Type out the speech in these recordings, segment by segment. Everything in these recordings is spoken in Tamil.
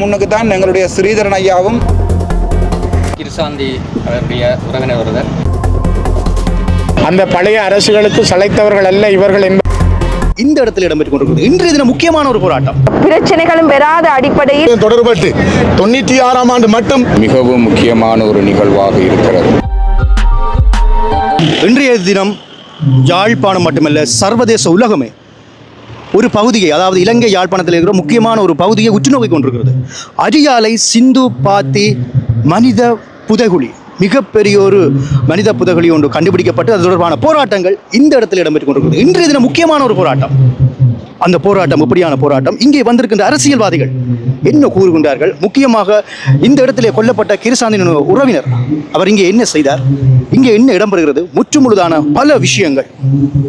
முன்னுக்கு தான் எங்களுடைய ஸ்ரீதரன் ஐயாவும் கிருசாந்தி அவருடைய உறவினர் ஒருவர். அந்த பழைய அரசுகளுக்கு சளைத்தவர்கள் அல்ல இவர்கள் என்பது இந்த இடத்துல இடம்பெற்றுக் கொண்டிருக்கிறது. இன்றைய தினம் முக்கியமான ஒரு போராட்டம். பிரச்சனைகளும் பெறாத அடிப்படையில் தொடர்பட்டு தொண்ணூற்றி ஆறாம் ஆண்டு மட்டும் மிகவும் முக்கியமான ஒரு நிகழ்வாக இருக்கிறது. இன்றைய தினம் யாழ்ப்பாணம் மட்டுமல்ல சர்வதேச உலகமே ஒரு பகுதியை அதாவது இலங்கை யாழ்ப்பாணத்தில் இருக்கிற முக்கியமான ஒரு பகுதியை உற்றுநோக்கி கொண்டிருக்கிறது. அரியாலை சிந்து பாத்தி மனித புதைகுழி மிகப்பெரிய ஒரு மனித புதைகுழி ஒன்று கண்டுபிடிக்கப்பட்டு அது தொடர்பான போராட்டங்கள் இந்த இடத்தில் இடம்பெற்று கொண்டிருக்கிறது. இன்றைய தினம் முக்கியமான ஒரு போராட்டம். அந்த போராட்டம் எப்படியான போராட்டம். இங்கே வந்திருக்கின்ற அரசியல்வாதிகள் என்ன கூறுகின்றார்கள்? முக்கியமாக இந்த இடத்திலே கொல்லப்பட்ட கிருசாந்தின் உறவினர் அவர் இங்கே என்ன செய்தார்? இங்கே என்ன இடம்பெறுகிறது முற்றுமுழுதான பல விஷயங்கள்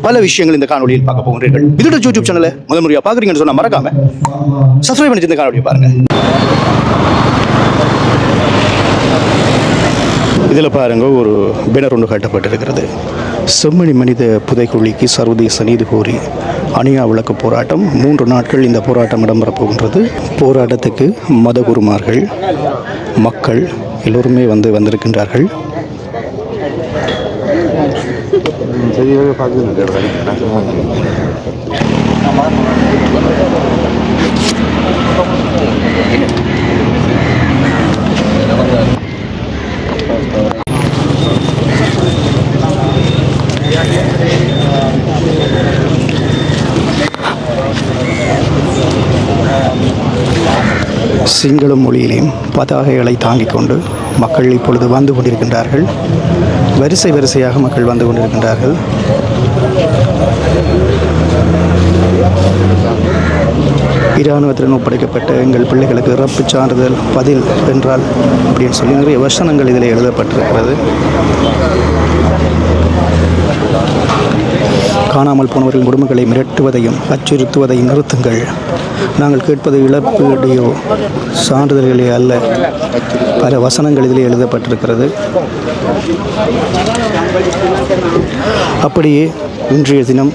பல விஷயங்கள் இந்த காணொலியில் பார்க்க போகிறீர்கள் இதோட யூடியூப் சேனலை முதல் முறையாக பார்க்குறீங்கன்னு சொன்னால் மறக்காம சப்ஸ்கிரைப் பண்ணி இந்த காணொலியை பாருங்க. இதில் பாருங்க ஒரு பேனர் ஒன்று கட்டப்பட்டிருக்கிறது. செம்மணி மனித புதைக்குழிக்கு சர்வதேச நீதி கோரி அணியா விளக்கு போராட்டம். மூன்று நாட்கள் இந்த போராட்டம் இடம்பெறப் போகின்றது. போராட்டத்துக்கு மதகுருமார்கள் மக்கள் எல்லோருமே வந்து வந்திருக்கின்றார்கள். சிங்கள மொழியிலையும் பதாகைகளை தாங்கிக் கொண்டு மக்கள் இப்பொழுது வந்து கொண்டிருக்கின்றார்கள். வரிசை வரிசையாக மக்கள் வந்து கொண்டிருக்கின்றார்கள். இராணுவத்திடம் ஒப்படைக்கப்பட்ட எங்கள் பிள்ளைகளுக்கு இறப்பு சான்றிதழ் பதில் என்றால் அப்படின்னு சொல்லி நிறைய வசனங்கள் இதில் எழுதப்பட்டிருக்கிறது. காணாமல் போனவர்கள் குடும்பங்களை மிரட்டுவதையும் அச்சுறுத்துவதையும் நிறுத்துங்கள். நாங்கள் கேட்பது இழப்பீடையோ? சான்றிதழ்களே அல்ல. பல வசனங்கள் இதில் எழுதப்பட்டிருக்கிறது. அப்படியே இன்றைய தினம்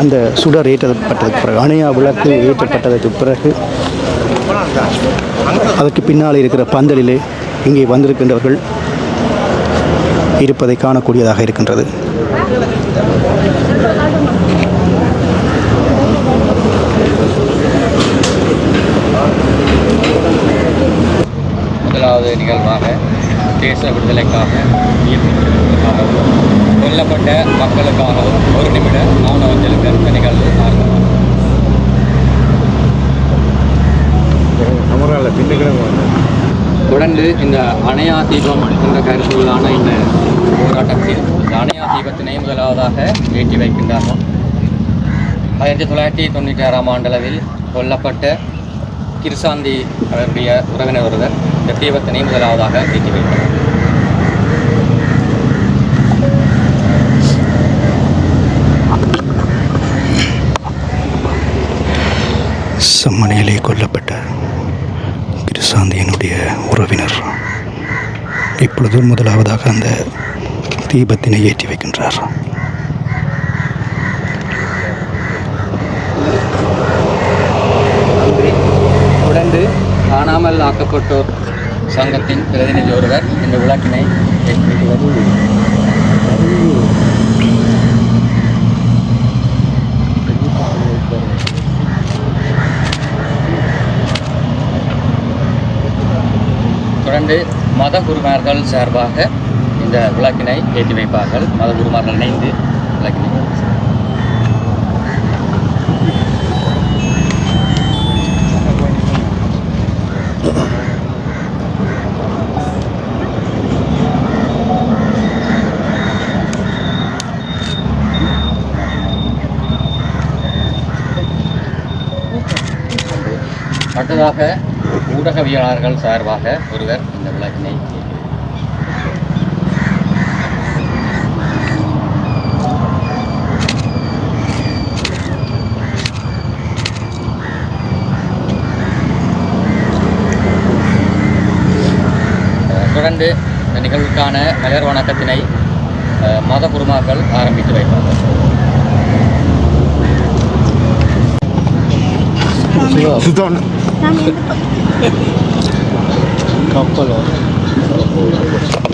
அந்த சுடர் ஏற்றப்பட்டதுக்கு பிறகு அணையா விளக்கு ஏற்றப்பட்டதற்கு பிறகு அதற்கு பின்னால் இருக்கிற பந்தலிலே இங்கே வந்திருக்கின்றவர்கள் இருப்பதை காணக்கூடியதாக இருக்கின்றது. இரண்டாவது நிகழ்வாக தேச விடுதலைக்காக இயக்கத்திற்காகவும் கொல்லப்பட்ட மக்களுக்காகவும் ஒரு நிமிட மௌன அஞ்சலுக்கு இந்த நிகழ்வு தொடர்ந்து இந்த அணையா தீபம் என்ற கருத்துள்ளான இந்த போராட்டத்தில் இந்த அணையா தீபத்தினை முதலாவதாக ஏற்றி வைக்கின்றார்கள். ஆயிரத்தி தொள்ளாயிரத்தி தொண்ணூற்றி ஆறாம் ஆண்டளவில் கொல்லப்பட்ட கிருசாந்தி அவருடைய உறவினர் ஒருவர் இந்த தீபத்தினை முதலாவதாக ஏற்றி வைத்தார் செம்மனையிலே கொல்லப்பட்ட கிருசாந்தியனுடைய உறவினர் இப்பொழுது முதலாவதாக அந்த தீபத்தினை ஏற்றி வைக்கின்றார் தொடர்ந்து காணாமல் ஆக்கப்பட்டோர் சங்கத்தின் பிரதிநிதி ஒருவர் இந்த விளக்கினை ஏற்றி தொடர்ந்து மத குருமார்கள் சார்பாக இந்த விளக்கினை ஏற்றி வைப்பார்கள். மத குருமார்கள் இணைந்து விளக்கினை அடுத்ததாக ஊடகவியலாளர்கள் சார்பாக ஒருவர் இந்த விளக்கினை தொடர்ந்து இந்த நிகழ்வுக்கான மலர் வணக்கத்தினை மத குருமாக்கள் ஆரம்பித்து வைப்பார்கள். Kami ito ano pa.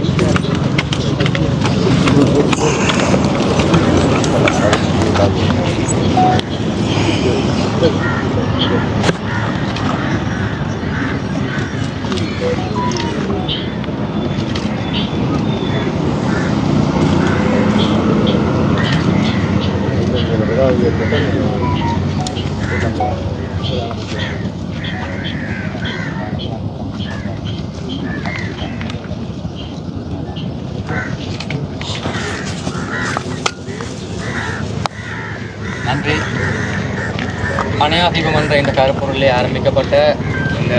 கருப்பொருளில் ஆரம்பிக்கப்பட்ட இந்த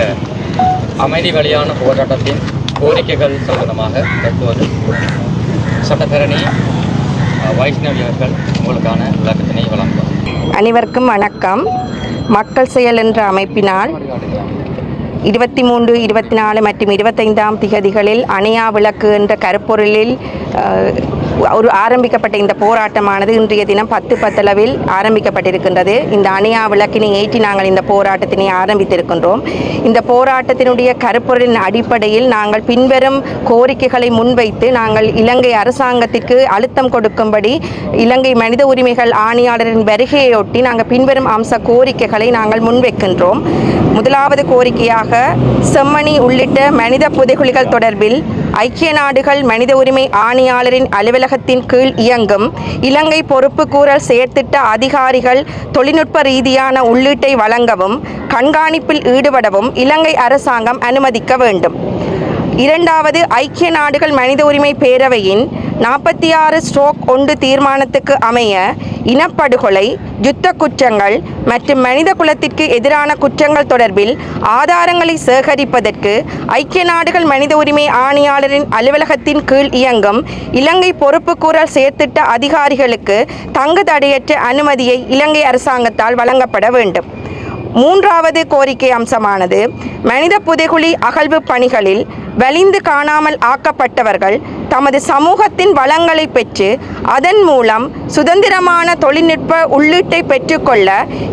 அமைதி வழியான போராட்டத்தின் கோரிக்கைகள் சம்பந்தமாக தற்போது சட்டத்தரணி வைஷ்ணவி அவர்கள் உங்களுக்கான விளக்கத்தினை வழங்குவார். அனைவருக்கும் வணக்கம். மக்கள் செயல் என்ற அமைப்பினால் இருபத்தி மூன்று இருபத்தி நாலு மற்றும் இருபத்தைந்தாம் திகதிகளில் அணையா விளக்கு என்ற கருப்பொருளில் ஒரு ஆரம்பிக்கப்பட்ட இந்த போராட்டமானது இன்றைய தினம் பத்து பத்தளவில் ஆரம்பிக்கப்பட்டிருக்கின்றது. இந்த அணியா விளக்கினை ஏற்றி நாங்கள் இந்த போராட்டத்தினை ஆரம்பித்திருக்கின்றோம். இந்த போராட்டத்தினுடைய கருப்பொருளின் அடிப்படையில் நாங்கள் பின்வரும் கோரிக்கைகளை முன்வைத்து நாங்கள் இலங்கை அரசாங்கத்திற்கு அழுத்தம் கொடுக்கும்படி இலங்கை மனித உரிமைகள் ஆணையாளரின் வருகையொட்டி நாங்கள் பின்வரும் அம்ச கோரிக்கைகளை நாங்கள் முன்வைக்கின்றோம். முதலாவது கோரிக்கையாக செம்மணி உள்ளிட்ட மனித புதைகுழிகள் தொடர்பில் ஐக்கிய நாடுகள் மனித உரிமை ஆணையாளரின் அலுவலகத்தின் கீழ் இயங்கும் இலங்கை பொறுப்புக்கூறல் செயற்திட்ட அதிகாரிகள் தொழில்நுட்ப ரீதியான உள்ளீட்டை வழங்கவும் கண்காணிப்பில் ஈடுபடவும் இலங்கை அரசாங்கம் அனுமதிக்க வேண்டும். இரண்டாவது ஐக்கிய நாடுகள் மனித உரிமை பேரவையின் நாற்பத்தி ஆறு ஸ்ட்ரோக் ஒன்று தீர்மானத்துக்கு அமைய இனப்படுகொலை யுத்த குற்றங்கள் மற்றும் மனித குலத்திற்கு எதிரான குற்றங்கள் தொடர்பில் ஆதாரங்களை சேகரிப்பதற்கு ஐக்கிய நாடுகள் மனித உரிமை ஆணையாளரின் அலுவலகத்தின் கீழ் இயங்கும் இலங்கை பொறுப்புக்கூறல் செயற்திட்ட அதிகாரிகளுக்கு தங்கு தடையற்ற அனுமதியை இலங்கை அரசாங்கத்தால் வழங்கப்பட வேண்டும். மூன்றாவது கோரிக்கை அம்சமானது மனித புதைகுழி அகழ்வு பணிகளில் வலிந்து காணாமல் ஆக்கப்பட்டவர்கள் தமது சமூகத்தின் வளங்களை பெற்று அதன் மூலம் சுதந்திரமான தொழில்நுட்ப உள்ளீட்டை பெற்றுக்கொள்ள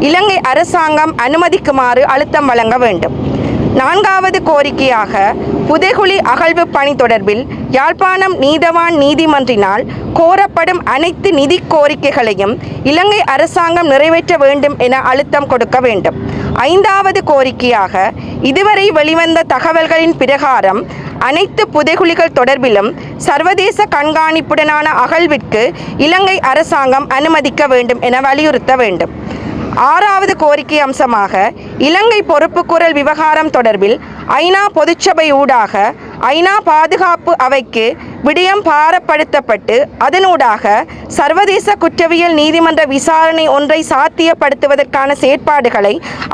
இலங்கை அரசாங்கம் அனுமதிக்குமாறு அழுத்தம் வழங்க வேண்டும். நான்காவது கோரிக்கையாக புதைகுழி அகழ்வு பணி தொடர்பில் யாழ்ப்பாணம் நீதவான் நீதிமன்றினால் கோரப்படும் அனைத்து நிதி கோரிக்கைகளையும் இலங்கை அரசாங்கம் நிறைவேற்ற வேண்டும் என அழுத்தம் கொடுக்க வேண்டும். ஐந்தாவது கோரிக்கையாக இதுவரை வெளிவந்த தகவல்களின் பிரகாரம் அனைத்து புதைகுழிகள் தொடர்பிலும் சர்வதேச கண்காணிப்புடனான அகழ்விற்கு இலங்கை அரசாங்கம் அனுமதிக்க வேண்டும் என வலியுறுத்த வேண்டும். ஆறாவது கோரிக்கை அம்சமாக இலங்கை பொறுப்புக்குரல் விவகாரம் தொடர்பில் ஐநா பொதுச்சபை ஊடாக ஐநா பாதுகாப்பு அவைக்கு விடயம் பாரப்படுத்தப்பட்டு அதனூடாக சர்வதேச குற்றவியல் நீதிமன்ற விசாரணை ஒன்றை சாத்தியப்படுத்துவதற்கான செயற்பாடுகளை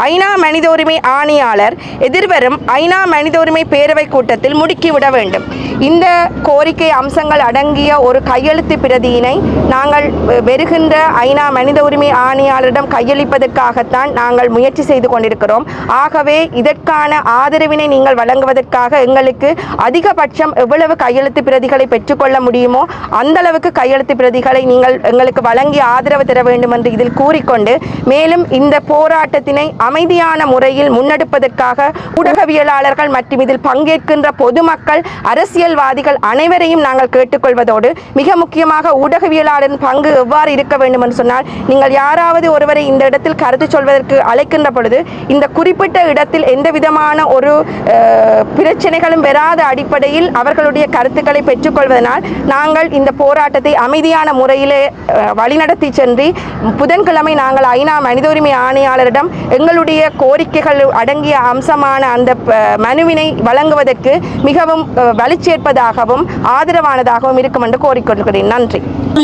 ஐநா மனித உரிமை ஆணையாளர் எதிர்வரும் ஐநா மனித உரிமை பேரவை கூட்டத்தில் முடுக்கிவிட வேண்டும். இந்த கோரிக்கை அம்சங்கள் அடங்கிய ஒரு கையெழுத்து பிரதியினை நாங்கள் வெறுகின்ற வருகின்ற ஐநா மனித உரிமை ஆணையாளரிடம் கையளிப்பதற்காகத்தான் நாங்கள் முயற்சி செய்து கொண்டிருக்கிறோம். ஆகவே இதற்கான ஆதரவினை நீங்கள் வழங்குவதற்காக எங்களுக்கு அதிகபட்சம் எவ்வளவு கையெழுத்து பிரதிகள் பெற்றுக்கொள்ள முடியுமோ அந்த அளவுக்கு கையெழுத்து பிரதிகளை நீங்கள் எங்களுக்கு வழங்கி ஆதரவு தர வேண்டும் என்று இதில் கூறிக்கொண்டு மேலும் இந்த போராட்டத்தினை அமைதியான முறையில் முன்னெடுப்பதற்காக ஊடகவியலாளர்கள் மற்றும் இதில் பங்கேற்கின்ற பொதுமக்கள் அரசியல்வாதிகள் அனைவரையும் நாங்கள் கேட்டுக்கொள்வதோடு மிக முக்கியமாக ஊடகவியலாளரின் பங்கு எவ்வாறு இருக்க வேண்டும் என்று சொன்னால் நீங்கள் யாராவது ஒருவரை இந்த இடத்தில் கருத்து சொல்வதற்கு அழைக்கின்ற பொழுது இந்த குறிப்பிட்ட இடத்தில் எந்த விதமான ஒரு பிரச்சனைகளும் வராத அடிப்படையில் அவர்களுடைய கருத்துக்களை பெற்றுக்கொள்வதனால் நாங்கள் இந்த போராட்டத்தை அமைதியான முறையிலே வழிநடத்தி சென்று புதன்கிழமை நாங்கள் ஐநா மனித உரிமை ஆணையாளரிடம் எங்களுடைய கோரிக்கைகள் அடங்கிய அம்சமான அந்த மனுவினை வழங்குவதற்கு மிகவும் அஹ், வலுச்சேர்ப்பதாகவும் ஆதரவானதாகவும் இருக்கும் என்று கோரிக்கொள்கிறேன். நன்றி.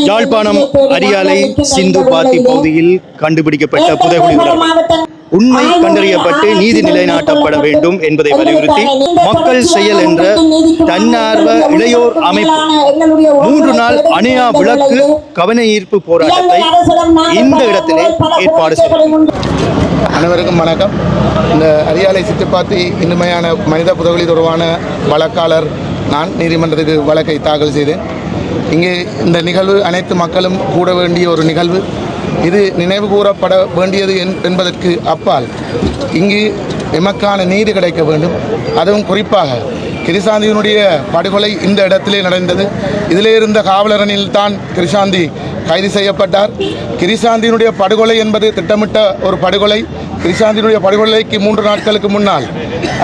யாழ்ப்பாணம் அரியாலை சிந்து பாத்தி பகுதியில் கண்டுபிடிக்கப்பட்ட புதைகுழி உண்மை கண்டறியப்பட்டு நீதி நிலைநாட்டப்பட வேண்டும் என்பதை வலியுறுத்தி மக்கள் செயல் என்ற தன்னார்வ இளையோர் அமைப்பு. மூன்று நாள் அணையா விளக்கு கவன ஈர்ப்பு போராட்டத்தை இந்த இடத்திலே ஏற்பாடு செய்தது அனைவருக்கும் வணக்கம். இந்த அரியாலை சித்துப்பாத்தி இனிமையான மனித புதகுலி தொடர்பான வழக்காளர் நான் நீதிமன்றத்துக்கு வழக்கை தாக்கல் செய்தேன். இங்கே இந்த நிகழ்வு அனைத்து மக்களும் கூட வேண்டிய ஒரு நிகழ்வு. இது நினைவு கூறப்பட வேண்டியது என்- என்பதற்கு அப்பால். இங்கு எமக்கான நீதி கிடைக்க வேண்டும். அதுவும் குறிப்பாக கிரிசாந்தியினுடைய படுகொலை இந்த இடத்திலே நடந்தது. இதிலே இருந்த காவலரனில்தான் கிரிசாந்தி கைது செய்யப்பட்டார். கிரிசாந்தியினுடைய படுகொலை என்பது திட்டமிட்ட ஒரு படுகொலை. கிரிசாந்தியினுடைய படுகொலைக்கு மூன்று நாட்களுக்கு முன்னால்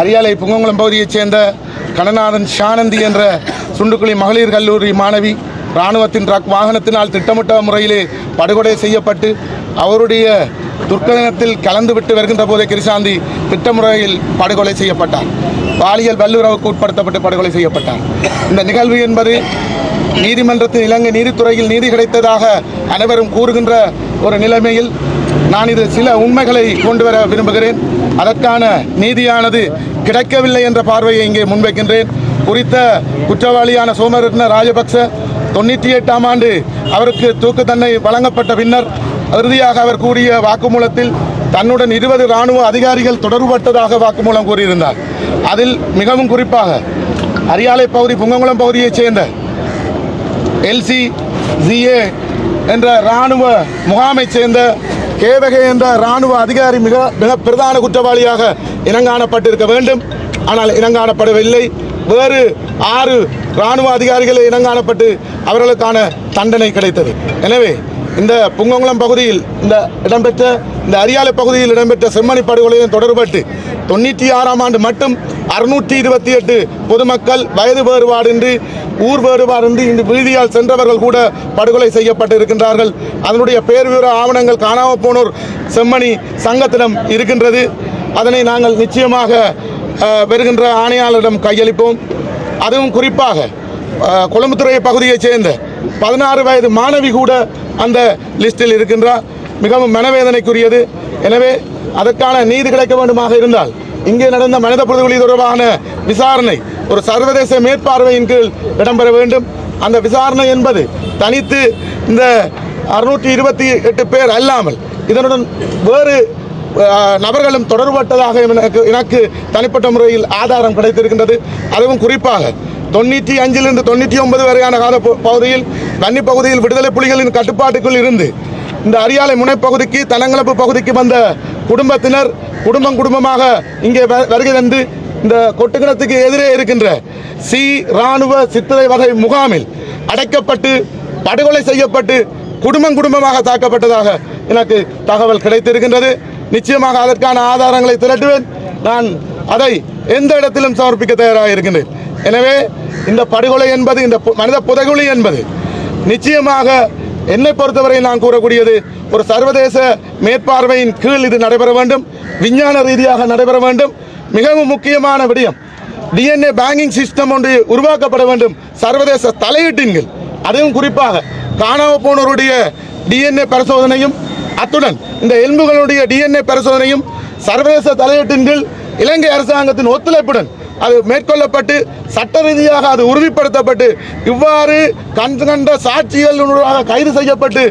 அரியாலை புங்கங்குளம் பகுதியைச் சேர்ந்த கணநாதன் ஷானந்தி என்ற சுண்டுக்குழி மகளிர் கல்லூரி மாணவி இராணுவத்தின் ட்ரக் வாகனத்தினால் திட்டமிட்ட முறையிலே படுகொலை செய்யப்பட்டு அவருடைய துர்க்கனத்தில் கலந்துவிட்டு வருகின்ற போதே கிருஷாந்தி திட்டமுறையில் படுகொலை செய்யப்பட்டார். பாலியல் வல்லுறவுக்கு உட்படுத்தப்பட்டு படுகொலை செய்யப்பட்டார். இந்த நிகழ்வு என்பது நீதிமன்றத்தின் இலங்கை நீதித்துறையில் நீதி கிடைத்ததாக அனைவரும் கூறுகின்ற ஒரு நிலைமையில் நான் இது சில உண்மைகளை கொண்டு வர விரும்புகிறேன். அதற்கான நீதியானது கிடைக்கவில்லை என்ற பார்வையை இங்கே முன்வைக்கின்றேன். குறித்த குற்றவாளியான சோமரத்ன ராஜபக்ச தொண்ணூற்றி எட்டாம் ஆண்டு அவருக்கு தூக்கு தண்டனை வழங்கப்பட்ட பின்னர் இறுதியாக அவர் கூறிய வாக்குமூலத்தில் தன்னுடன் இருபது இராணுவ அதிகாரிகள் தொடர்பட்டதாக வாக்குமூலம் கூறியிருந்தார். அதில் மிகவும் குறிப்பாக அரியாலை பகுதி புங்கங்குளம் பகுதியைச் சேர்ந்த எல்சி ஜிஏ என்ற இராணுவ முகாமைச் சேர்ந்த கேவகை என்ற இராணுவ அதிகாரி மிக மிக பிரதான குற்றவாளியாக இனங்காணப்பட்டிருக்க வேண்டும். ஆனால் இனங்காணப்படவில்லை. வேறு ஆறு இராணுவ அதிகாரிகள் இனங்காணப்பட்டு அவர்களுக்கான தண்டனை கிடைத்தது. எனவே இந்த புங்கங்குளம் பகுதியில் இந்த இடம்பெற்ற இந்த அரியாலை பகுதியில் இடம்பெற்ற செம்மணி படுகொலையும் தொடர்பட்டு தொண்ணூற்றி ஆறாம் ஆண்டு மட்டும் அறுநூற்றி இருபத்தி எட்டு பொதுமக்கள் வயது வேறுபாடின்றி ஊர் வேறுபாடின்றி இந்த வீதியால் சென்றவர்கள் கூட படுகொலை செய்யப்பட்டு இருக்கின்றார்கள் அதனுடைய பேர்விவர ஆவணங்கள் காணாமல் போனோர் செம்மணி சங்கத்திடம் இருக்கின்றது. அதனை நாங்கள் நிச்சயமாக வருகின்ற ஆணையாளரிடம் கையளிப்போம். அதுவும் குறிப்பாக கொழும்புத்துறை பகுதியைச் சேர்ந்த பதினாறு வயது மாணவி கூட அந்த லிஸ்டில் இருக்கின்றார் மிகவும் மனவேதனைக்குரியது. எனவே அதற்கான நீதி கிடைக்க வேண்டுமாக இருந்தால் இங்கே நடந்த மனித புரிதல்கள் தொடர்பான விசாரணை ஒரு சர்வதேச மேற்பார்வையின் கீழ் இடம்பெற வேண்டும். அந்த விசாரணை என்பது தனித்து இந்த அறுநூற்றி இருபத்தி எட்டு பேர் அல்லாமல் இதனுடன் வேறு நபர்களும் தொடர்பட்டதாக எனக்கு எனக்கு தனிப்பட்ட முறையில் ஆதாரம் கிடைத்திருக்கின்றது. அதுவும் குறிப்பாக தொண்ணூற்றி அஞ்சிலிருந்து தொண்ணூற்றி ஒன்பது வரையான கால பகுதியில் வன்னி பகுதியில் விடுதலை புலிகளின் கட்டுப்பாட்டுக்குள் இருந்து இந்த அரியாலை முனைப்பகுதிக்கு தனங்களப்பு பகுதிக்கு வந்த குடும்பத்தினர் குடும்பம் குடும்பமாக இங்கே வ- வருகை தந்து இந்த கொட்டுக்கிணத்துக்கு எதிரே இருக்கின்ற சி இராணுவ சித்திரை வகை முகாமில் அடைக்கப்பட்டு படுகொலை செய்யப்பட்டு குடும்பம் குடும்பமாக தாக்கப்பட்டதாக எனக்கு தகவல் கிடைத்திருக்கின்றது. நிச்சயமாக அதற்கான ஆதாரங்களை திரட்டுவேன். நான் அதை எந்த இடத்திலும் சமர்ப்பிக்க தயாராக இருக்கின்றேன். எனவே இந்த படுகொலை என்பது இந்த பு- மனித புதைகுழி என்பது நிச்சயமாக என்னை பொறுத்தவரை நான் கூறக்கூடியது ஒரு சர்வதேச மேற்பார்வையின் கீழ் இது நடைபெற வேண்டும். விஞ்ஞான ரீதியாக நடைபெற வேண்டும். மிகவும் முக்கியமான விடயம் டிஎன்ஏ பேங்கிங் சிஸ்டம் ஒன்று உருவாக்கப்பட வேண்டும். சர்வதேச தலையீட்டின் அதுவும் குறிப்பாக காணாமல் போனோருடைய டிஎன்ஏ பரிசோதனையும் அத்துடன் இந்த எலும்புகளுடைய டிஎன்ஏ பரிசோதனையும் சர்வதேச தலையீட்டின் கீழ் இலங்கை அரசாங்கத்தின் ஒத்துழைப்புடன் அது மேற்கொள்ளப்பட்டு சட்ட ரீதியாக அது உறுதிப்படுத்தப்பட்டு இவ்வாறு கண் கண்ட கைது செய்யப்பட்டு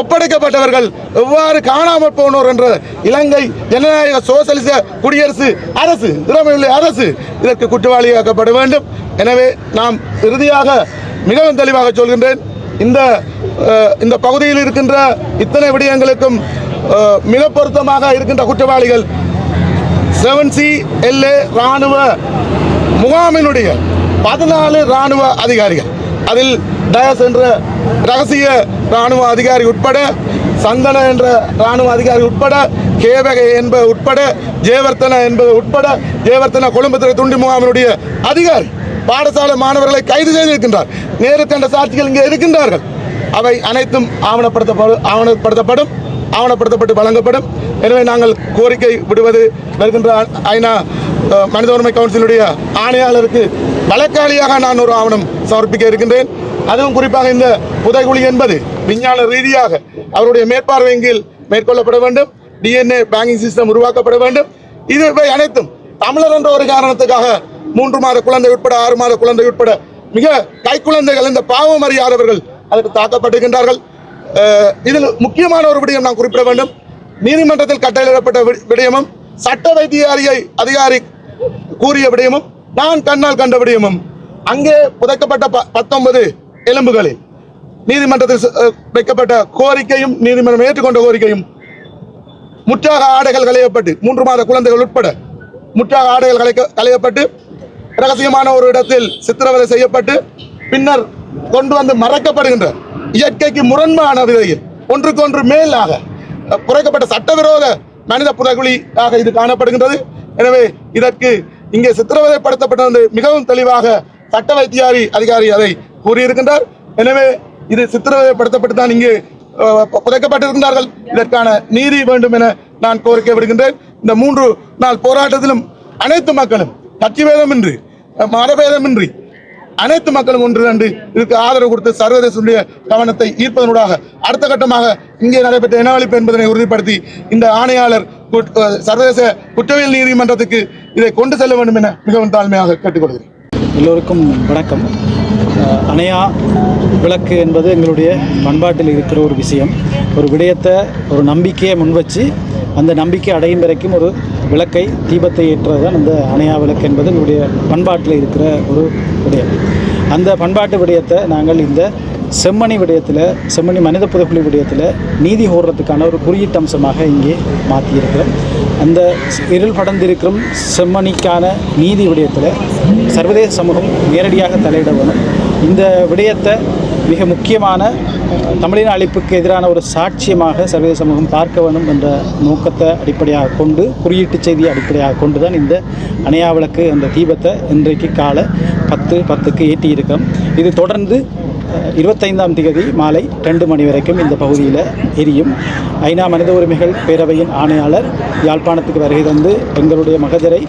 ஒப்படைக்கப்பட்டவர்கள் எவ்வாறு காணாமல் போனோர் என்ற இலங்கை ஜனநாயக சோசலிச குடியரசு அரசு திறமையுள்ள அரசு இதற்கு குற்றவாளியாக்கப்பட வேண்டும். எனவே நாம் இறுதியாக மிகவும் தெளிவாக சொல்கின்றேன். இந்த இந்த பகுதியில் இருக்கின்ற இத்தனை விடயங்களுக்கும் மிக பொருத்தமாக இருக்கின்ற குற்றவாளிகள் செவன் சி எல்ஏ இராணுவ முகாமினுடைய பதினாலு இராணுவ அதிகாரிகள். அதில் டயஸ் என்ற ரகசிய இராணுவ அதிகாரி உட்பட சந்தன என்ற இராணுவ அதிகாரி உட்பட கேவகை என்பது உட்பட ஜெயவர்த்தன என்பது உட்பட ஜெயவர்த்தன கொழும்புத்துறை துண்டி முகாமினுடைய அதிகாரி பாடசாலை மாணவர்களை கைது செய்திருக்கின்றார். நேரு கண்ட சாட்சிகள் இங்கே இருக்கின்றார்கள். அவை அனைத்தும் ஆவணப்படுத்தப்படும் ஆவணப்படுத்தப்படும் ஆவணப்படுத்தப்பட்டு வழங்கப்படும். எனவே நாங்கள் கோரிக்கை விடுவது வருகின்ற ஐநா மனித உரிமை கவுன்சிலுடைய ஆணையாளருக்கு வழக்காளியாக நான் ஒரு ஆவணம் சமர்ப்பிக்க இருக்கின்றேன். அதுவும் குறிப்பாக இந்த புதைகுழி என்பது விஞ்ஞான ரீதியாக அவருடைய மேற்பார்வையின் கீழ் மேற்கொள்ளப்பட வேண்டும். டிஎன்ஏ பேங்கிங் சிஸ்டம் உருவாக்கப்பட வேண்டும். இது இவை அனைத்தும் தமிழர் என்ற ஒரு காரணத்துக்காக மூன்று மாத குழந்தை உட்பட ஆறு மாத குழந்தை உட்பட மிக கைக்குழந்தைகள் இந்த பாவம் அறியாதவர்கள் அதற்கு தாக்கப்படுகின்றார்கள் இதில் முக்கியமான ஒரு விடயம் நான் குறிப்பிட வேண்டும். நீதிமன்றத்தில் கட்டளையிடப்பட்ட வி- விடயமும் சட்ட வைத்தியாரியை அதிகாரி கூறிய விடயமும் நான் கண்ணால் கண்ட விடயமும் அங்கே புதைக்கப்பட்ட ப- பத்தொன்பது எலும்புகளில் நீதிமன்றத்தில் வைக்கப்பட்ட கோரிக்கையும் நீதிமன்றம் ஏற்றுக்கொண்ட கோரிக்கையும் முற்றாக ஆடைகள் களையப்பட்டு மூன்று மாத குழந்தைகள் உட்பட முற்றாக ஆடைகள் களைக்க களையப்பட்டு ரகசியமான ஒரு இடத்தில் சித்திரவதை செய்யப்பட்டு பின்னர் கொண்டு வந்து மறைக்கப்படுகின்ற இயற்கைக்கு முரண்பான விதையில் ஒன்றுக்கொன்று மேலாக குறைக்கப்பட்ட சட்டவிரோத மனித புதைகுழியாக இது காணப்படுகின்றது. எனவே இதற்கு இங்கே சித்திரவதைப்படுத்தப்பட்டது மிகவும் தெளிவாக சட்ட வைத்தியாரி அதிகாரி அதை கூறியிருக்கின்றார். எனவே இது சித்திரவதைப்படுத்தப்பட்டு தான் இங்கே அஹ், இதற்கான நீதி வேண்டும் என நான் கோரிக்கை விடுகின்றேன். இந்த மூன்று நாள் போராட்டத்திலும் அனைத்து மக்களும் கட்சி பேதமின்றி மதபேதமின்றி அனைத்து மக்களும் ஒன்று கண்டு இதுக்கு ஆதரவு கொடுத்து சர்வதேசனுடைய கவனத்தை ஈர்ப்பதனூடாக அடுத்த கட்டமாக இங்கே நடைபெற்ற இனவழிப்பு என்பதனை உறுதிப்படுத்தி இந்த ஆணையாளர் குட்- சர்வதேச குற்றவியல் நீதிமன்றத்துக்கு இதை கொண்டு செல்ல வேண்டும் என மிகவும் தாழ்மையாக கேட்டுக்கொள்கிறேன். எல்லோருக்கும் வணக்கம். அணையா விளக்கு என்பது எங்களுடைய பண்பாட்டில் இருக்கிற ஒரு விஷயம். ஒரு விடயத்தை ஒரு நம்பிக்கையை முன்வச்சு அந்த நம்பிக்கை அடையும் வரைக்கும் ஒரு விளக்கை தீபத்தை ஏற்றுறது தான் அந்த அணையா விளக்கு என்பது என்னுடைய பண்பாட்டில் இருக்கிற ஒரு விடயம். அந்த பண்பாட்டு விடயத்தை நாங்கள் இந்த செம்மணி விடயத்தில் செம்மணி மனித புதைப்புலி விடயத்தில் நீதி கோர்றதுக்கான ஒரு குறியீட்டு அம்சமாக இங்கே மாற்றியிருக்கிறோம் அந்த இருள் படர்ந்திருக்கும் செம்மணிக்கான நீதி விடயத்தில் சர்வதேச சமூகம் நேரடியாக தலையிட வேணும் இந்த விடயத்தை மிக முக்கியமான தமிழின அழிப்புக்கு எதிரான ஒரு சாட்சியமாக சர்வதேச சமூகம் பார்க்க வேண்டும் என்ற நோக்கத்தை அடிப்படையாக கொண்டு குறியீட்டு செய்தியை அடிப்படையாக கொண்டு தான் இந்த அணையா விளக்கு என்ற தீபத்தை இன்றைக்கு காலை பத்து பத்துக்கு ஏற்றியிருக்கோம். இது தொடர்ந்து இருபத்தைந்தாம் தேதி மாலை ரெண்டு மணி வரைக்கும் இந்த பகுதியில் எரியும். ஐநா மனித உரிமைகள் பேரவையின் ஆணையாளர் யாழ்ப்பாணத்துக்கு வருகை தந்து எங்களுடைய மகஜரை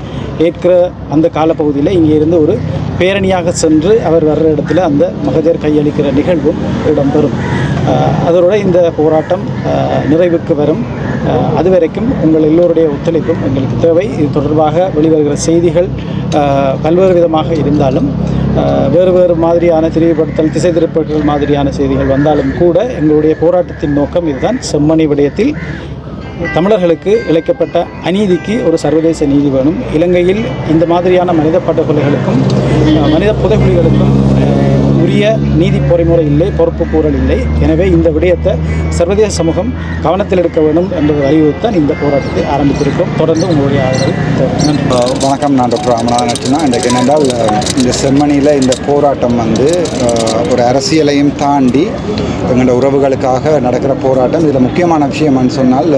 ஏற்கிற அந்த காலப்பகுதியில் இங்கே இருந்து ஒரு பேரணியாக சென்று அவர் வர்ற இடத்துல அந்த மகஜர் கையளிக்கிற நிகழ்வும் இடம்பெறும். அதோட இந்த போராட்டம் நிறைவுக்கு வரும். அது அதுவரைக்கும் உங்கள் எல்லோருடைய ஒத்துழைப்பும் எங்களுக்கு தேவை. இது தொடர்பாக வெளிவருகிற செய்திகள் பல்வேறு விதமாக இருந்தாலும் வேறு வேறு மாதிரியான திரிவுபடுத்தல் திசை திருப்பல்கள் மாதிரியான செய்திகள் வந்தாலும் கூட எங்களுடைய போராட்டத்தின் நோக்கம் இதுதான். செம்மணி விடயத்தில் தமிழர்களுக்கு இழைக்கப்பட்ட அநீதிக்கு ஒரு சர்வதேச நீதி வேணும். இலங்கையில் இந்த மாதிரியான மனித படுகொலைகளுக்கும் மனித புதைகுழிகளுக்கும் உரிய நீதி பொறிமுறை இல்லை பொறுப்பு கூறல் இல்லை. எனவே இந்த விடயத்தை சர்வதேச சமூகம் கவனத்தில் எடுக்க வேண்டும் என்பதை அறிவுறுத்தான் இந்த போராட்டத்தை ஆரம்பித்திருக்கிறோம். தொடர்ந்து உங்களுடைய ஆதரவு வணக்கம். நான் டாக்டர் ராமநாதன் அர்ச்சனா இன்றைக்கு என்னென்றால் இந்த செம்மணியில் இந்த போராட்டம் வந்து ஒரு அரசியலையும் தாண்டி எங்களோட உறவுகளுக்காக நடக்கிற போராட்டம். இதில் முக்கியமான விஷயம்னு சொன்னால்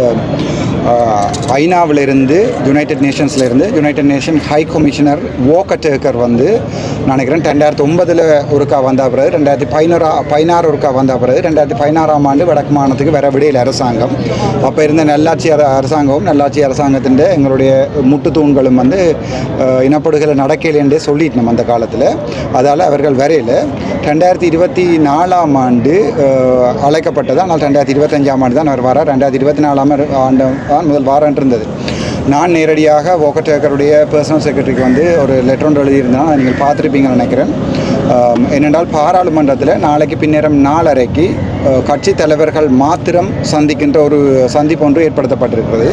ஐநாவிலிருந்து யுனைடெட் நேஷன்ஸ்லேருந்து யுனைடெட் நேஷன் ஹை கமிஷனர் வோக்கட்டேக்கர் வந்து நினைக்கிறேன் ரெண்டாயிரத்தி ஒன்பதில் ஒருக்கா வந்த பிறகு ரெண்டாயிரத்தி பதினோரா பதினாறு ஒருக்கா வந்த பிறகு ரெண்டாயிரத்தி பதினாறாம் ஆண்டு வடக்கு மாநிலத்துக்கு வர விடையில் அரசாங்கம். அப்போ இருந்த நல்லாட்சி அர அரசாங்கமும் நல்லாட்சி அரசாங்கத்தின் எங்களுடைய முட்டு தூண்களும் வந்து அஹ், நடக்கலை என்று சொல்லிட்டு அந்த காலத்தில். அதால் அவர்கள் வரையில் ரெண்டாயிரத்தி இருபத்தி நாலாம் ஆண்டு அழைக்கப்பட்டது. ஆனால் ரெண்டாயிரத்தி இருபத்தஞ்சாம் ஆண்டு தான் அவர் வர ரெண்டாயிரத்தி இருபத்தி நாலாம் ஆண்டு தான் முதல் வாரம் இருந்தது நான் நேரடியாக ஓகட்டேக்கருடைய பர்சனல் செக்ரட்டரிக்கு வந்து ஒரு லெட்டர் ஒன்று எழுதியிருந்தேன். அதை நீங்கள் பார்த்துருப்பீங்கன்னு நினைக்கிறேன். என்னென்றால் ஏனென்றால் பாராளுமன்றத்தில் நாளைக்கு பின்னேரம் நாலரைக்கு அஹ், கட்சி தலைவர்கள் மாத்திரம் சந்திக்கின்ற ஒரு சந்திப்பு ஒன்று ஏற்படுத்தப்பட்டிருக்கிறது.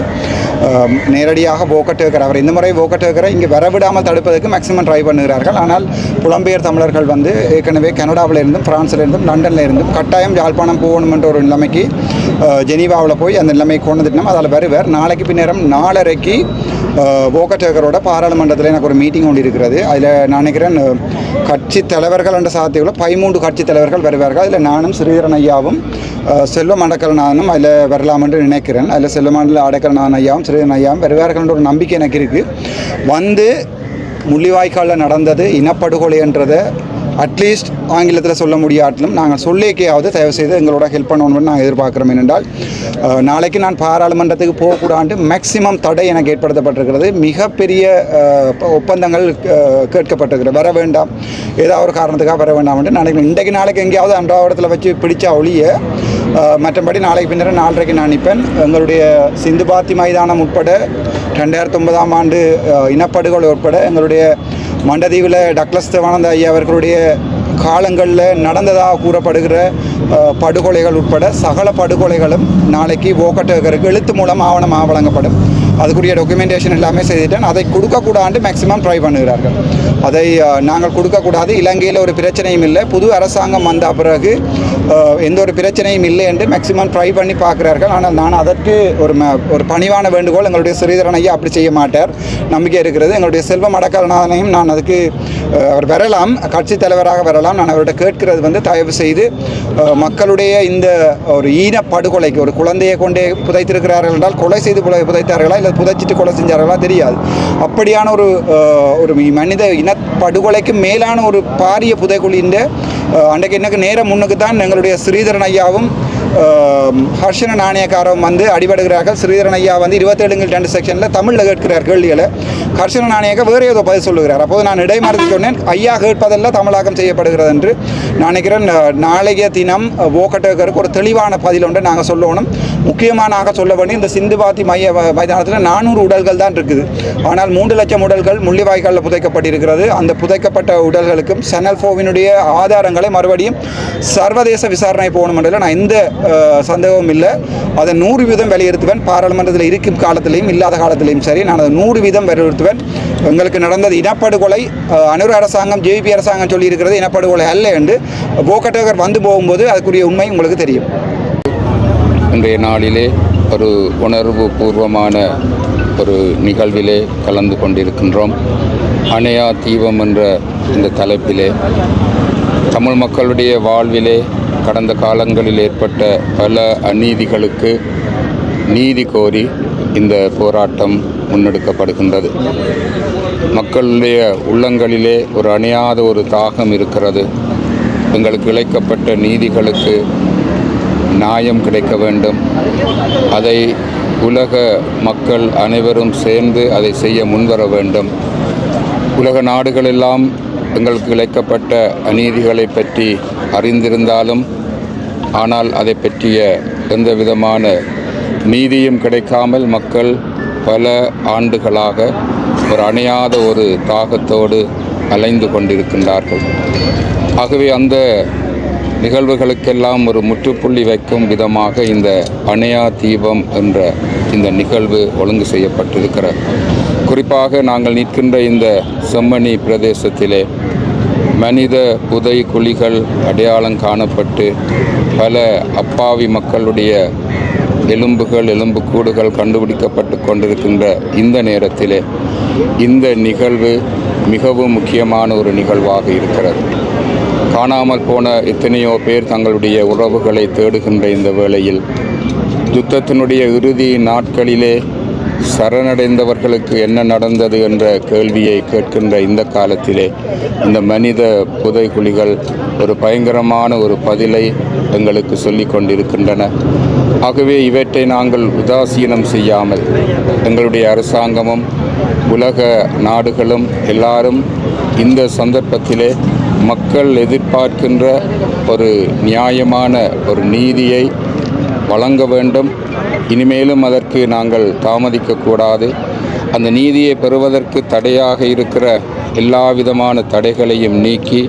நேரடியாக ஓக்கட்டேக்கர் அவர் இந்த முறை ஓக்கட்டேக்கரை இங்கே வரவிடாமல் தடுப்பதற்கு மேக்சிமம் ட்ரை பண்ணுகிறார்கள். ஆனால் புலம்பெயர் தமிழர்கள் வந்து ஏற்கனவே கனடாவில் இருந்தும் பிரான்ஸில் இருந்தும் லண்டனில் இருந்தும் கட்டாயம் யாழ்ப்பாணம் போகணுமென்ற ஒரு நிலைமைக்கு ஜெனீவாவில் போய் அந்த நிலைமை கொண்டு வந்துட்டோம். அதில் வருவார். நாளைக்கு பின்னேரம் நாலரைக்கு ஓக்கட்டேக்கரோட பாராளுமன்றத்தில் எனக்கு ஒரு மீட்டிங் ஒன்று இருக்கிறது. அதில் நான் நினைக்கிறேன் கட்சி தலைவர்கள் என்ற சாத்தியத்தில் பதிமூன்று கட்சி தலைவர்கள் வருவார்கள். அதில் நானும் ஸ்ரீதரன் ஐயாவும் அஹ், செல்வம் அடக்கலநாதனும் அதில் வரலாம் என்று நினைக்கிறேன். அதில் செல்வமண்டல அடக்கல்நாதன் ஐயாவும் ஸ்ரீதரன் ஐயாவும் வருவார்கள் என்ற ஒரு நம்பிக்கை எனக்கு இருக்குது வந்து முள்ளிவாய்க்காலில் நடந்தது இனப்படுகொலை என்றதை அட்லீஸ்ட் ஆங்கிலத்தில் சொல்ல முடியாட்டிலும் நாங்கள் சொல்லிக்கையாவது தயவு செய்து எங்களோட ஹெல்ப் பண்ணணும்னு நாங்கள் எதிர்பார்க்குறோம். ஏனென்றால் நாளைக்கு நான் பாராளுமன்றத்துக்கு போகக்கூடாது மேக்சிமம் தடை எனக்கு ஏற்படுத்தப்பட்டிருக்கிறது மிகப்பெரிய ஒப்பந்தங்கள் கேட்கப்பட்டிருக்கிறது. வர வேண்டாம். ஏதாவது ஒரு காரணத்துக்காக வர வேண்டாம் என்று நாளைக்கு இன்றைக்கு நாளைக்கு எங்கேயாவது அன்றாவடத்தில் வச்சு பிடிச்சா ஒழிய மற்றபடி நாளைக்கு பின்னர் நாலரைக்கு நான் நிற்பேன். எங்களுடைய சிந்து பாத்தி மைதானம் உட்பட ரெண்டாயிரத்தி ஒன்பதாம் ஆண்டு இனப்படுகொலை உட்பட எங்களுடைய மண்டதீவில் டக்ளஸ் தேவானந்த ஐயா அவர்களுடைய காலங்களில் நடந்ததாக கூறப்படுகிற படுகொலைகள் உட்பட சகல படுகொலைகளும் நாளைக்கு ஓக்கட்டகருக்கு எழுத்து மூலம் ஆவணமாக வழங்கப்படும். அதுக்குரிய டாக்குமெண்டேஷன் எல்லாமே செய்துட்டேன். அதை கொடுக்கக்கூடாது மேக்ஸிமம் ட்ரை பண்ணுகிறார்கள். அதை நாங்கள் கொடுக்கக்கூடாது. இலங்கையில் ஒரு பிரச்சனையும் இல்லை. புது அரசாங்கம் வந்த பிறகு எந்த ஒரு பிரச்சனையும் இல்லை என்று மேக்ஸிமம் ட்ரை பண்ணி பார்க்குறார்கள். ஆனால் நான் அதற்கு ஒரு ம ஒரு பணிவான வேண்டுகோள் எங்களுடைய ஸ்ரீதரன் ஐயா அப்படி செய்ய மாட்டார். நம்பிக்கை இருக்கிறது. எங்களுடைய செல்வம் அடக்கலனாலையும் நான் அதுக்கு அவர் வரலாம். கட்சி தலைவராக வரலாம். நான் அவர்கிட்ட கேட்கிறது வந்து தயவு செய்து மக்களுடைய இந்த ஒரு ஈன படுகொலைக்கு ஒரு குழந்தையை கொண்டே புதைத்திருக்கிறார்கள் என்றால் கொலை செய்து புதை புதைத்தார்களா? இல்லை புதைச்சிட்டு கொலை செஞ்சார்களா தெரியாது. அப்படியான ஒரு ஒரு மனித இன படுகொலைக்கு மேலான ஒரு பாரிய புதைக்குழின்ற அன்றைக்கு எனக்கு நேரம் முன்னுக்கு தான் எங்களுடைய ஸ்ரீதரன் ஐயாவும் ஹர்ஷன நாணயக்காரம் வந்து அடிபடுகிறார்கள். ஸ்ரீதரன் ஐயா வந்து இருபத்தேழுங்கள் ரெண்டு செக்ஷனில் தமிழில் கேட்கிறார் கேள்விகளை. ஹர்ஷன நாணயக்கா வேறு ஏதோ பதில் சொல்லுகிறார். அப்போது நான் இடைமறுத்து சொன்னேன் ஐயா கேட்பதெல்லாம் தமிழாக்கம் செய்யப்படுகிறது என்று. நான் நினைக்கிறேன் நாளைய தினம் ஓக்கட்டகருக்கு ஒரு தெளிவான பதில் ஒன்று நாங்கள் சொல்லணும். முக்கியமானாக சொல்ல வேண்டிய இந்த சிந்துபாத்தி மைய மைதானத்தில் நானூறு உடல்கள் தான் இருக்குது. ஆனால் மூன்று லட்சம் உடல்கள் முள்ளிவாய்க்காலில் புதைக்கப்பட்டிருக்கிறது. அந்த புதைக்கப்பட்ட உடல்களுக்கும் சென்னல் ஃபோவினுடைய ஆதாரங்களை மறுபடியும் சர்வதேச விசாரணை போகணும் என்றதில் நான் எந்த சந்தேகமும் இல்லை அதை நூறு வீதம் வலியுறுத்துவேன் பாராளுமன்றத்தில் இருக்கும் காலத்திலையும் இல்லாத காலத்திலையும் சரி நான் அதை நூறு வீதம் வலியுறுத்துவேன் எங்களுக்கு நடந்தது இனப்படுகொலை. அஹ், அனுர் அரசாங்கம் ஜேபி அரசாங்கம் சொல்லியிருக்கிறது இனப்படுகொலை அல்ல என்று. போக்கட்டகர் வந்து போகும்போது அதுக்குரிய உண்மை உங்களுக்கு தெரியும். இன்றைய நாளிலே ஒரு உணர்வு பூர்வமான ஒரு நிகழ்விலே கலந்து கொண்டிருக்கின்றோம். அணையா தீபம் என்ற இந்த தலைப்பிலே தமிழ் மக்களுடைய வாழ்விலே கடந்த காலங்களில் ஏற்பட்ட பல அநீதிகளுக்கு நீதி கோரி இந்த போராட்டம் முன்னெடுக்கப்படுகின்றது. மக்களுடைய உள்ளங்களிலே ஒரு அணியாத ஒரு தாகம் இருக்கிறது. எங்களுக்கு இழைக்கப்பட்ட நீதிகளுக்கு நியாயம் கிடைக்க வேண்டும். அதை உலக மக்கள் அனைவரும் சேர்ந்து அதை செய்ய முன்வர வேண்டும். உலக நாடுகளெல்லாம் எங்களுக்கு இழைக்கப்பட்ட அநீதிகளை பற்றி அறிந்திருந்தாலும் ஆனால் அதை பற்றிய எந்த விதமான நீதியும் கிடைக்காமல் மக்கள் பல ஆண்டுகளாக ஒரு அணையாத ஒரு தாகத்தோடு அலைந்து கொண்டிருக்கின்றார்கள். ஆகவே அந்த நிகழ்வுகளுக்கெல்லாம் ஒரு முற்றுப்புள்ளி வைக்கும் விதமாக இந்த அணையா தீபம் என்ற இந்த நிகழ்வு ஒழுங்கு செய்யப்பட்டிருக்கிறது. குறிப்பாக நாங்கள் நிற்கின்ற இந்த செம்மணி பிரதேசத்திலே மனித புதை குழிகள் அடையாளம் காணப்பட்டு பல அப்பாவி மக்களுடைய எலும்புகள் எலும்புக்கூடுகள் கண்டுபிடிக்கப்பட்டு கொண்டிருக்கின்ற இந்த நேரத்திலே இந்த நிகழ்வு மிகவும் முக்கியமான ஒரு நிகழ்வாக இருக்கிறது. காணாமல் போன எத்தனையோ பேர் தங்களுடைய உறவுகளை தேடுகின்ற இந்த வேளையில் யுத்தத்தினுடைய இறுதி நாட்களிலே சரணடைந்தவர்களுக்கு என்ன நடந்தது என்ற கேள்வியை கேட்கின்ற இந்த காலத்திலே இந்த மனித புதைகுழிகள் ஒரு பயங்கரமான ஒரு பதிலை எங்களுக்கு சொல்லிக் கொண்டிருக்கின்றன. ஆகவே இவற்றை நாங்கள் உதாசீனம் செய்யாமல் எங்களுடைய அரசாங்கமும் உலக நாடுகளும் எல்லாரும் இந்த சந்தர்ப்பத்திலே மக்கள் எதிர்பார்க்கின்ற ஒரு நியாயமான ஒரு நீதியை வழங்க வேண்டும். இனிமேலும் அதற்கு நாங்கள் தாமதிக்கக்கூடாது. அந்த நீதியை பெறுவதற்கு தடையாக இருக்கிற எல்லா விதமான தடைகளையும் நீக்கி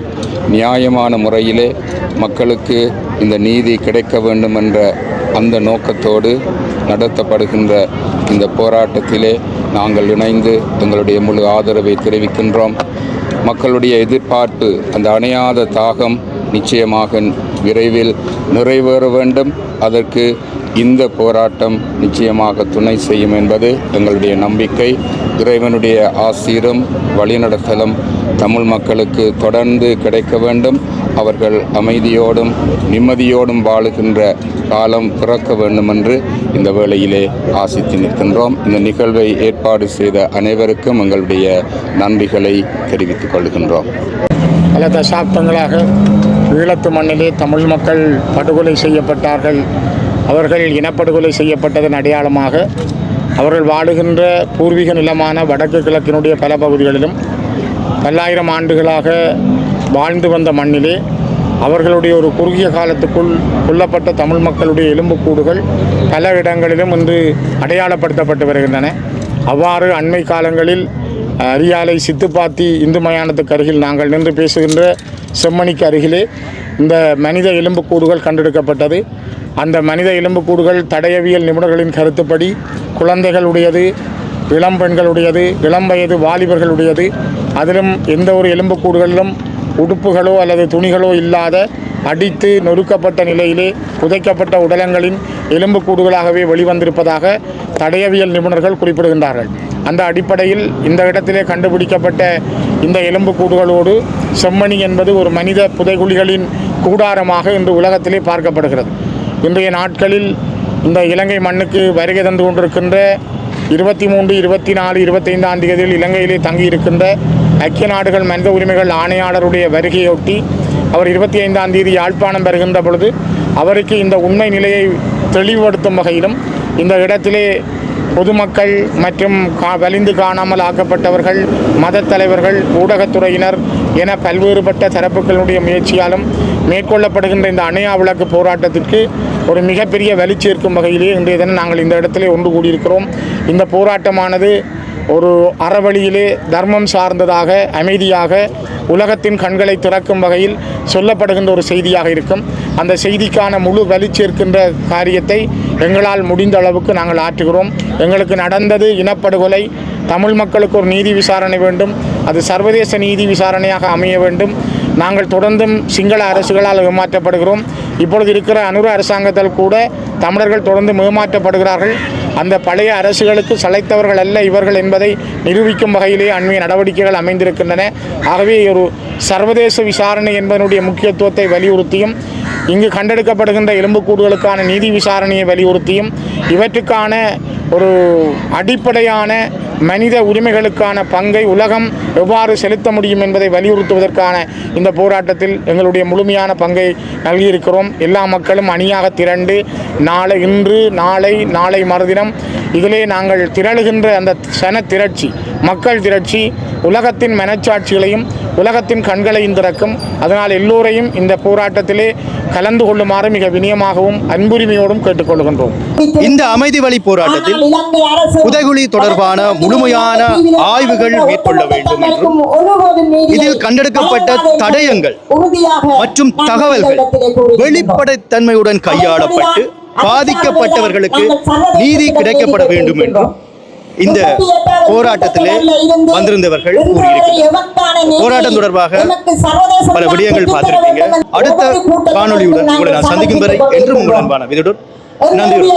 நியாயமான முறையிலே மக்களுக்கு இந்த நீதி கிடைக்க வேண்டும் என்ற அந்த நோக்கத்தோடு நடத்தப்படுகின்ற இந்த போராட்டத்திலே நாங்கள் இணைந்து எங்களுடைய முழு ஆதரவை தெரிவிக்கின்றோம். மக்களுடைய எதிர்பார்ப்பு அந்த அணையாத தாகம் நிச்சயமாக விரைவில் நிறைவேற வேண்டும். அதற்கு இந்த போராட்டம் நிச்சயமாக துணை செய்யும் என்பது எங்களுடைய நம்பிக்கை. இறைவனுடைய ஆசீரும் வழிநடத்தலும் தமிழ் மக்களுக்கு தொடர்ந்து கிடைக்க வேண்டும். அவர்கள் அமைதியோடும் நிம்மதியோடும் வாழுகின்ற காலம் பிறக்க வேண்டும் என்று இந்த வேளையிலே ஆசித்து நிற்கின்றோம். இந்த நிகழ்வை ஏற்பாடு செய்த அனைவருக்கும் எங்களுடைய நன்றிகளை தெரிவித்துக் கொள்கின்றோம். பல தசாப்தங்களாக ஈழத்து மண்ணிலே தமிழ் மக்கள் படுகொலை செய்யப்பட்டார்கள். அவர்கள் இனப்படுகொலை செய்யப்பட்டதன் அடையாளமாக அவர்கள் வாழுகின்ற பூர்வீக நிலமான வடக்கு கிழக்கினுடைய பல பகுதிகளிலும் பல்லாயிரம் ஆண்டுகளாக வாழ்ந்து வந்த மண்ணிலே அவர்களுடைய ஒரு குறுகிய காலத்துக்குள் கொல்லப்பட்ட தமிழ் மக்களுடைய எலும்புக்கூடுகள் பல இடங்களிலும் இன்று அடையாளப்படுத்தப்பட்டு வருகின்றன. அவ்வாறு அண்மை காலங்களில் அரியாலை சித்துப்பாத்தி இந்து மயானத்துக்கு அருகில் நாங்கள் நின்று பேசுகின்ற செம்மணிக்கு அருகிலே இந்த மனித எலும்புக்கூடுகள் கண்டெடுக்கப்பட்டது. அந்த மனித எலும்புக்கூடுகள் தடயவியல் நிபுணர்களின் கருத்துப்படி குழந்தைகளுடையது இளம் பெண்களுடையது இளம் வயது வாலிபர்களுடையது அதிலும் எந்த ஒரு எலும்புக்கூடுகளிலும் உடுப்புகளோ அல்லது துணிகளோ இல்லாத அடித்து நொறுக்கப்பட்ட நிலையிலே புதைக்கப்பட்ட உடலங்களின் எலும்புக்கூடுகளாகவே வெளிவந்திருப்பதாக தடயவியல் நிபுணர்கள் குறிப்பிடுகின்றார்கள். அந்த அடிப்படையில் இந்த இடத்திலே கண்டுபிடிக்கப்பட்ட இந்த எலும்புக்கூடுகளோடு செம்மணி என்பது ஒரு மனித புதைகுழிகளின் கூடாரமாக இன்று உலகத்திலே பார்க்கப்படுகிறது. இன்றைய நாட்களில் இந்த இலங்கை மண்ணுக்கு வருகை தந்து கொண்டிருக்கின்ற இருபத்தி மூன்று இருபத்தி நாலு இருபத்தைந்தாம் தேதியில் இலங்கையிலே தங்கியிருக்கின்ற ஐக்கிய நாடுகள் மனித உரிமைகள் ஆணையாளருடைய வருகையொட்டி அவர் இருபத்தி ஐந்தாம் தேதி யாழ்ப்பாணம் வருகின்ற பொழுது அவருக்கு இந்த உண்மை நிலையை தெளிவுபடுத்தும் வகையிலும் இந்த இடத்திலே பொதுமக்கள் மற்றும் கா வலிந்து காணாமல் ஆக்கப்பட்டவர்கள் மதத் தலைவர்கள் ஊடகத்துறையினர் என பல்வேறுபட்ட தரப்புகளுடைய முயற்சியாலும் மேற்கொள்ளப்படுகின்ற இந்த அணையா விளக்கு போராட்டத்திற்கு ஒரு மிகப்பெரிய வலி சேர்க்கும் வகையிலே இன்றைய தினம் நாங்கள் இந்த இடத்திலே ஒன்று கூடியிருக்கிறோம். இந்த போராட்டமானது ஒரு அறவழியிலே தர்மம் சார்ந்ததாக அமைதியாக உலகத்தின் கண்களை திறக்கும் வகையில் சொல்லப்படுகின்ற ஒரு செய்தியாக இருக்கும். அந்த செய்திக்கான முழு வலி சேர்க்கின்ற காரியத்தை எங்களால் முடிந்த அளவுக்கு நாங்கள் ஆற்றுகிறோம். எங்களுக்கு நடந்தது இனப்படுகொலை. தமிழ் மக்களுக்கு ஒரு நீதி விசாரணை வேண்டும். அது சர்வதேச நீதி விசாரணையாக அமைய வேண்டும். நாங்கள் தொடர்ந்தும் சிங்கள அரசுகளால் ஏமாற்றப்படுகிறோம். இப்பொழுது இருக்கிற அனுர அரசாங்கத்தால் கூட தமிழர்கள் தொடர்ந்து மேமாற்றப்படுகிறார்கள் அந்த பழைய அரசுகளுக்கு சளைத்தவர்கள் அல்ல இவர்கள் என்பதை நிரூபிக்கும் வகையிலே அண்மைய நடவடிக்கைகள் அமைந்திருக்கின்றன. ஆகவே ஒரு சர்வதேச விசாரணை என்பதனுடைய முக்கியத்துவத்தை வலியுறுத்தியும் இங்கு கண்டெடுக்கப்படுகின்ற எலும்புக்கூடுகளுக்கான நீதி விசாரணையை வலியுறுத்தியும் இவற்றுக்கான ஒரு அடிப்படையான மனித உரிமைகளுக்கான பங்கை உலகம் எவ்வாறு செலுத்த முடியும் என்பதை வலியுறுத்துவதற்கான இந்த போராட்டத்தில் எங்களுடைய முழுமையான பங்கை நல்கியிருக்கிறோம். எல்லா மக்களும் அணியாக திரண்டு நாளை இன்று நாளை நாளை மறுதினம் இதிலே நாங்கள் திரளுகின்ற அந்த சன திரட்சி மக்கள் திரட்சி உலகத்தின் மனச்சாட்சிகளையும் உலகத்தின் கண்களையும் திறக்கும் அதனால் எல்லோரையும் இந்த போராட்டத்திலே கலந்து கொள்ளுமாறு மிக வினயமாகவும் அன்புரிமையோடும் கேட்டுக்கொள்கின்றோம். இந்த அமைதி வழி போராட்டத்தில் புதைகுழி தொடர்பான முழுமையான ஆய்வுகள் மேற்கொள்ள வேண்டும் என்றும் இதில் கண்டெடுக்கப்பட்ட தடயங்கள் மற்றும் தகவல்கள் வெளிப்படைத்தன்மையுடன் கையாளப்பட்டு பாதிக்கப்பட்டவர்களுக்கு நீதி கிடைக்கப்பட வேண்டும் என்றும் இந்த போராட்டத்திலே வந்திருந்தவர்கள் போராட்டம் தொடர்பாக பல விடயங்கள் பார்த்திருப்பீங்க. அடுத்த காணொளியுடன் உங்களை நான் சந்திக்கும் வரை என்றும் உங்கள் அன்பான விதுடன் நன்றி.